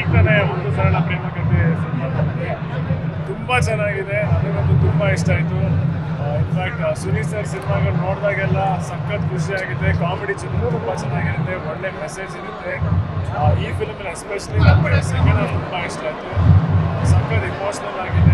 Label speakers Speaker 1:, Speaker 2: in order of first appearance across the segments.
Speaker 1: ಈಗ ಒಂದು ಸರಳ ಪ್ರೇಮ ಕಥೆ ಸಿನಿಮಾ ತುಂಬ ಚೆನ್ನಾಗಿದೆ. ನನಗಂತೂ ತುಂಬ ಇಷ್ಟ ಆಯಿತು. ಇನ್ಫ್ಯಾಕ್ಟ್ ಸುನಿ ಸರ್ ಸಿನಿಮಾಗಳು ನೋಡಿದಾಗೆಲ್ಲ ಸಖತ್ ಖುಷಿಯಾಗಿದೆ ಕಾಮಿಡಿ ಚಿತ್ರ ತುಂಬ ಚೆನ್ನಾಗಿರುತ್ತೆ. ಒಳ್ಳೆ ಮೆಸೇಜ್ ಇರುತ್ತೆ. ಈ ಫಿಲ್ಮಲ್ಲಿ ಎಸ್ಪೆಷಲಿ ನಮ್ಮ ಸೆಕೆಂಡ್ ತುಂಬಾ ಇಷ್ಟ ಆಯಿತು. ಸಖತ್ ಇಮೋಷ್ನಲ್ ಆಗಿದೆ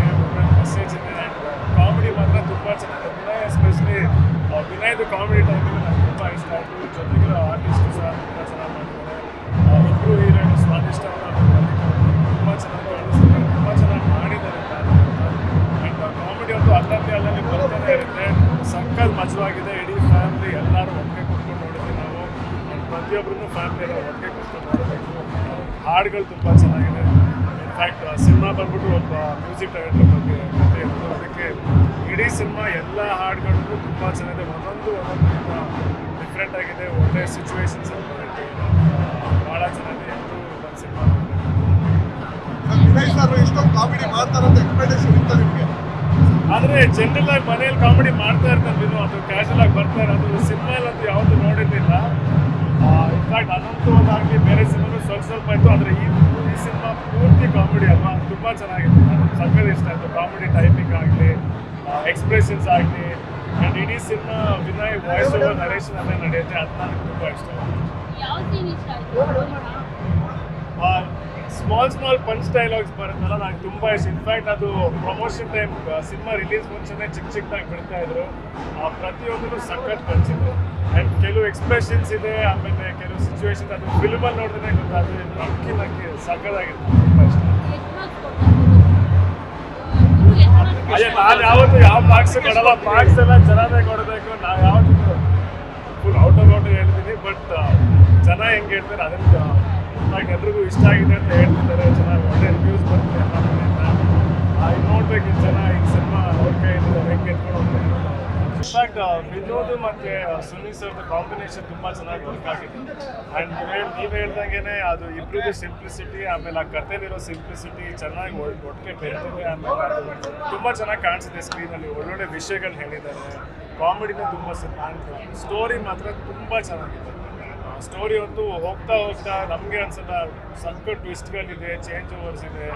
Speaker 1: ಸಕ್ಕತ್ ಮಜವಾಗಿದೆ, ಇಡೀ ಫ್ಯಾಮಿಲಿ ಎಲ್ಲರೂ ಒಟ್ಟಿಗೆ ಕೂತ್ಕೊಂಡು ನೋಡಿದ್ವಿ ನಾವು. ಪ್ರತಿಯೊಬ್ಬರೂ ಫ್ಯಾಮಿಲಿ ಎಲ್ಲ ಒಟ್ಟಿಗೆ ಕೂತ್ಕೊಂಡು ನೋಡಬೇಕು. ಹಾಡುಗಳು ತುಂಬ ಚೆನ್ನಾಗಿದೆ. ಇನ್ಫ್ಯಾಕ್ಟ್ ಸಿನಿಮಾ ಬಂದ್ಬಿಟ್ಟು ಒಬ್ಬ ಮ್ಯೂಸಿಕ್ ಡೈರೆಕ್ಟರ್ ಬಗ್ಗೆ ಇತ್ತು ಅದಕ್ಕೆ ಇಡೀ ಸಿನಿಮಾ ಎಲ್ಲ ಹಾಡುಗಳು ತುಂಬ ಚೆನ್ನಾಗಿದೆ. ಒಂದೊಂದು ಒಂದೊಂದು ಡಿಫ್ರೆಂಟ್ ಆಗಿದೆ. ಒಳ್ಳೆ ಸಿಚುವೇಶನ್ಸ್ ಭಾಳ ಚೆನ್ನಾಗಿದೆ. ಎಲ್ಲರೂ ಸಿನಿಮಾ
Speaker 2: ಕಾಮಿಡಿ
Speaker 1: ಜನರಲ್ ಆಗಿ ಮನೇಲಿ ಕಾಮಿಡಿ ಮಾಡ್ತಾ ಇರ್ತಾರೆ ಅದು ಕ್ಯಾಶುವಲ್ ಆಗಿ ಬರ್ತಾರೆ ಅದು ಸಿನಿಮಾಲ್ ಅಂತೂ ಯಾವುದು ನೋಡಿರ್ಲಿಲ್ಲ. ಇನ್ಫ್ಯಾಕ್ಟ್ ಅನಂತ ಒಂದಾಗಲಿ ಬೇರೆ ಸಿನಿಮಾನು ಸ್ವಲ್ಪ ಸ್ವಲ್ಪ ಆಯಿತು, ಆದರೆ ಈ ಈ ಸಿನಿಮಾ ಪೂರ್ತಿ ಕಾಮಿಡಿ ಅಲ್ವಾ? ತುಂಬ ಚೆನ್ನಾಗಿತ್ತು. ನನಗೆ ಸಕ್ಕರೆ ಇಷ್ಟ ಆಯಿತು. ಕಾಮಿಡಿ ಟೈಪಿಂಗ್ ಆಗಲಿ ಎಕ್ಸ್ಪ್ರೆಷನ್ಸ್ ಆಗಲಿ ಆ್ಯಂಡ್ ಇಡೀ cinema Vinay voice over narration ಅಲ್ಲೇ ನಡೆಯುತ್ತೆ, ಅದು ನನಗೆ ತುಂಬ ಇಷ್ಟ ಆಯಿತು
Speaker 3: ಯಾವ ಸೀನ್ ಇಷ್ಟ ಆಯ್ತು
Speaker 1: ಸ್ಮಾಲ್ ಸ್ಮಾಲ್ ಪಂಚ್ ಡೈಲಾಗ್ಸ್ ಬರುತ್ತಲ್ಲ ನಂಗೆ ತುಂಬ ಇಷ್ಟ. ಇನ್ಫ್ಯಾಕ್ಟ್ ಅದು ಪ್ರಮೋಷನ್ ಟೈಮ್ ಸಿನಿಮಾ ರಿಲೀಸ್ ಮುಂಚೆನೇ ಚಿಕ್ಕ ಚಿಕ್ಕದಾಗಿ ಬಿಡ್ತಾ ಇದ್ರು. ಆ ಪ್ರತಿಯೊಂದೂ ಸಖತ್ ಪಂಚಿದ್ರು ಆ್ಯಂಡ್ ಕೆಲವು ಎಕ್ಸ್ಪ್ರೆಷನ್ಸ್ ಇದೆ, ಆಮೇಲೆ ಕೆಲವು ಸಿಚುವೇಶನ್ ಅದು ಫಿಲ್ಮಲ್ಲಿ ನೋಡಿದ್ರೆ ಗೊತ್ತಾದ್ರೆ ನಕ್ಕಿ ನಕ್ಕಿ ಸಖತ್ತಾಗಿತ್ತು ತುಂಬ ಇಷ್ಟ ನಾನು ಯಾವತ್ತು ಯಾವ ಮಾರ್ಕ್ಸ್ ಕೊಡಲ್ಲ. ಮಾರ್ಕ್ಸ್ ಎಲ್ಲ ಕೊಡಬೇಕು. ನಾವು ಯಾವತ್ತೂ ಫುಲ್ ಔಟ್ ಆಫ್ ಹೇಳ್ತೀನಿ. ಬಟ್ ಜನ ಹೆಂಗೆ ಹೇಳ್ತಾರೆ ಅದನ್ನು ಇನ್ಫ್ಯಾಕ್ಟ್ ಎಲ್ರಿಗೂ ಇಷ್ಟ ಆಗಿದೆ ಅಂತ ಹೇಳ್ತಿದ್ದಾರೆ. ಚೆನ್ನಾಗಿ ಒಳ್ಳೆ ರಿವ್ಯೂಸ್ ಬರ್ತಿದೆ ಎಲ್ಲ ಮನೆಯಿಂದ. ನೋಡ್ಬೇಕು ಇದು ಜನ ಈ ಸಿನಿಮಾ ಅವ್ರ ಕೈಯಲ್ಲಿ ಹೆಂಗೆ ಎತ್ಕೊಂಡು ಇನ್ಫ್ಯಾಕ್ಟ್ ವಿನೋದ್ ಮತ್ತು ಸುನೀಲ್ ಸರ್ ಕಾಂಬಿನೇಷನ್ ತುಂಬ ಚೆನ್ನಾಗಿ ವರ್ಕ್ ಆಗಿದೆ ಆ್ಯಂಡ್ ನೀವು ಹೇಳ್ದಂಗೆ ಅದು ಇಬ್ಬರಿಗೆ ಸಿಂಪ್ಲಿಸಿಟಿ ಆಮೇಲೆ ಆ ಕಥೆಲಿರೋ ಸಿಂಪ್ಲಿಸಿಟಿ ಚೆನ್ನಾಗಿ ಒಟ್ಟಿಗೆ ಬೆಳೆದಿದೆ ಆಮೇಲೆ ಅದು ತುಂಬ ಚೆನ್ನಾಗಿ ಕಾಣಿಸಿದೆ ಸ್ಕ್ರೀನಲ್ಲಿ ಒಳ್ಳೊಳ್ಳೆ ವಿಷಯಗಳು ಹೇಳಿದ್ದಾರೆ. ಕಾಮಿಡಿನೂ ತುಂಬ ಸ್ಟೋರಿ ಮಾತ್ರ ತುಂಬ ಚೆನ್ನಾಗಿದೆ. ಸ್ಟೋರಿ ಒಂದು ಹೋಗ್ತಾ ಹೋಗ್ತಾ ನಮಗೆ ಅನ್ಸಲ್ಲ ಸಕ್ಕ ಟ್ವಿಸ್ಟ್ಗಳಿದೆ ಚೇಂಜ್ ಓವರ್ಸ್ ಇದೆ.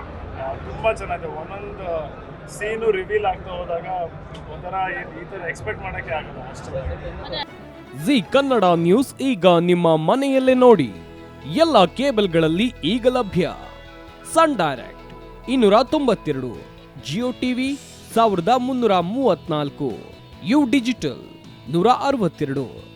Speaker 1: ತುಂಬ ಚೆನ್ನಾಗಿದೆ. ಒಂದೊಂದು ಸೀನು ರಿವೀಲ್ ಆಗ್ತಾ ಹೋದಾಗ ಒಂಥರ ಈ- ಥರ ಎಕ್ಸ್ಪೆಕ್ಟ್ ಮಾಡೋಕ್ಕೆ ಆಗಲ್ಲ, ಅಷ್ಟೇ.
Speaker 4: ಜಿ ಕನ್ನಡ ನ್ಯೂಸ್ ಈಗ ನಿಮ್ಮ ಮನೆಯಲ್ಲೇ ನೋಡಿ. ಎಲ್ಲ ಕೇಬಲ್ಗಳಲ್ಲಿ ಈಗ ಲಭ್ಯ. ಸನ್ ಡೈರೆಕ್ಟ್ ಇನ್ನೂರ ತೊಂಬತ್ತೆರಡು, ಜಿಯೋ ಟಿವಿ ಸಾವಿರದ ಮುನ್ನೂರ ಮೂವತ್ನಾಲ್ಕು ಯು ಡಿಜಿಟಲ್ ನೂರ ಅರವತ್ತೆರಡು.